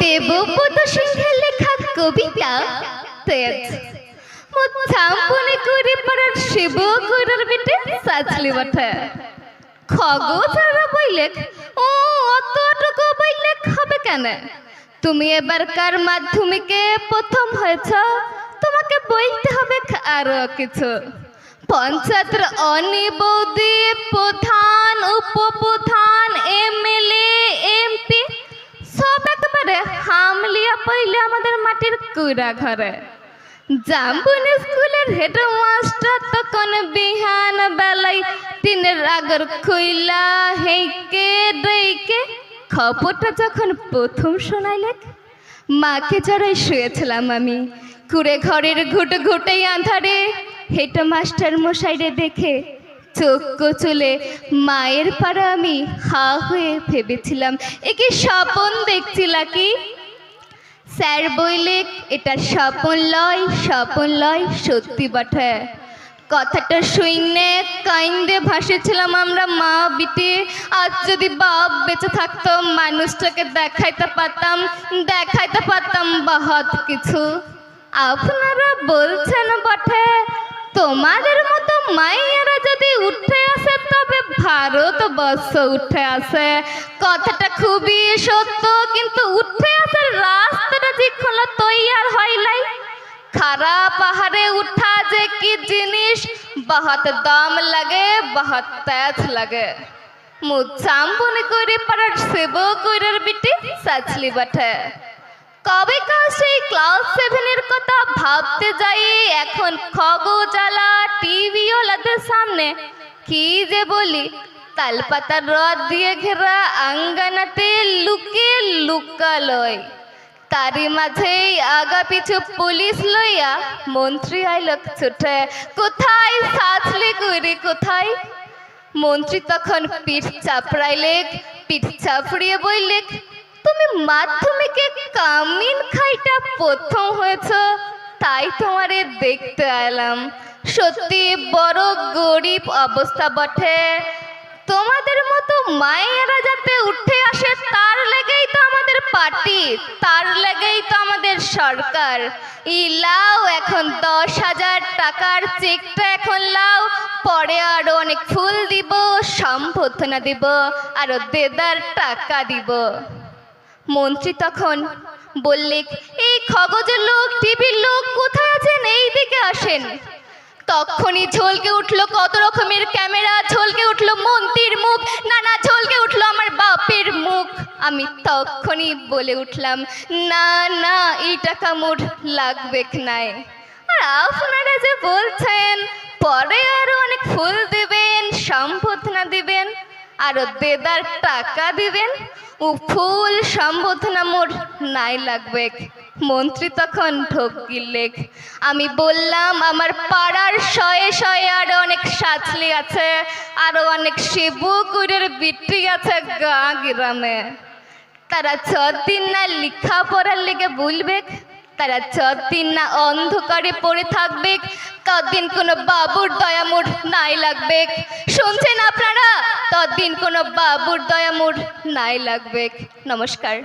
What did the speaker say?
দেবপদ সিংহের লেখা কবিতা। তেজ করে পারার শিব বেটে। খগোচরা বইলেক ও অতটুকু বইলেক হবে কেন? তুমি মাধ্যমিকে প্রথম হয়েছ? তোমাকে বলতে হবে আরও কিছু। পঞ্চায়েতের অনিবৌদি প্রধান, উপপ্রধান, এমএলএ কুড়া ঘরে। জাম্বুন স্কুলের হেডমাস্টার তখন বিহান বেলায় দিনের আগর খুইলা হেইকে ডইকে খবরটা যখন প্রথম শোনাইলেক, মাকে জড়াই শুয়েছিলাম আমি। কুড়ে ঘরের ঘুট ঘুটেই আন্ধারে হেড মাস্টার মশাইরে দেখে চোখ চলে মায়ের পাড়া আমি হা হয়ে ভেবেছিলাম একে স্বপন দেখছিলা কি? স্যার বইলে, এটা স্বপন লয় স্বপন লয়, সত্যি বটে। কথাটা শুইনে কাইন্দে ভাসেছিলাম আমরা মা বিটি। আজ যদি বাপ বেঁচে থাকতো, মানুষটাকে দেখাইতে পারতাম দেখাইতে পারতাম বহুত কিছু। আপনারা বলছেন বটে, তোমাদের মতো তবে ভারতবর্ষ উঠে আসে। কথাটা খুবই সত্য, কিন্তু উঠে আসার রাস্তাটা যে খোলা তৈয়ার হইলাই খারাপ পাহাড়ে উঠা যে কি জিনিস, বহুত দম লাগে, বহুত তেজ লাগে। মুচাম্বনে করে পারার সেব কইরার বিটি বটে। কবে কাল সেই ক্লাস সেভেনের কথা ভাবতে যাই, এখন খগোজালা টিভি ওলাদের সামনে। কি যে বলি? তালপাতার রদ দিয়ে ঘেরা আঙ্গানাতে লুকে লুকালয়। তারই মাঝেই আগা পিছু পুলিশ লইয়া মন্ত্রী আইলক ছুটে। কোথায় সাজলি কইরে কোথায়? মন্ত্রী তখন পিঠ চাপড়াইলে পিঠ চাপড়িয়ে বললে তুমি মাধ্যমিকে কামিন খাইটা প্রথম হয়েছ। তাই তোমারে দেখতে এলাম। সত্যি বড় গরিব অবস্থা বটে। তোমাদের মতো মায়েরা যাতে উঠে আসে, তার লেগেই তো আমাদের পার্টি, তার লেগেই তো আমাদের সরকার। ই লাও এখন দশ হাজার টাকার চেকটা এখন লাও, পরে আরও অনেক ফুল দিব সম্বর্ধনা দিব, আরও দেদার টাকা দিব। মন্ত্রী তখন বললে এই খগজের লোক টিভির আসেন তখনই ঝলকে উঠল কত রকমের ক্যামেরা, ঝলকে উঠল মন্ত্রীর মুখ না না ঝলকে উঠল আমার বাপের মুখ। আমি তখনই বলে উঠলাম, না না এই টাকা মোট লাগবে নাই। আর আপনারা যে বলছেন, পরে আরও অনেক ফুল দিবেন সম্বোধনা দিবেন, আরও দেদার টাকা দিবেন, ও ফুল সম্বোধনা মোর নাই লাগবে। মন্ত্রী তখন ঢোক গিলেক আমি বললাম, আমার পাড়ার শয়ে শয়ে আরও অনেক সাজলি আছে, আরও অনেক শিবুকুরের বিটি আছে গা গ্রামে। তারা যতদিন না লেখাপড়ার লেগে বলবে তারা যতদিন না অন্ধকারে পড়ে থাকবে ততদিন কোনো বাবুর দয়ামুর নাই লাগবে শুনছেন আপনারা? তদিন কোনো বাবুর দয়ামুর নাই লাগবে নমস্কার।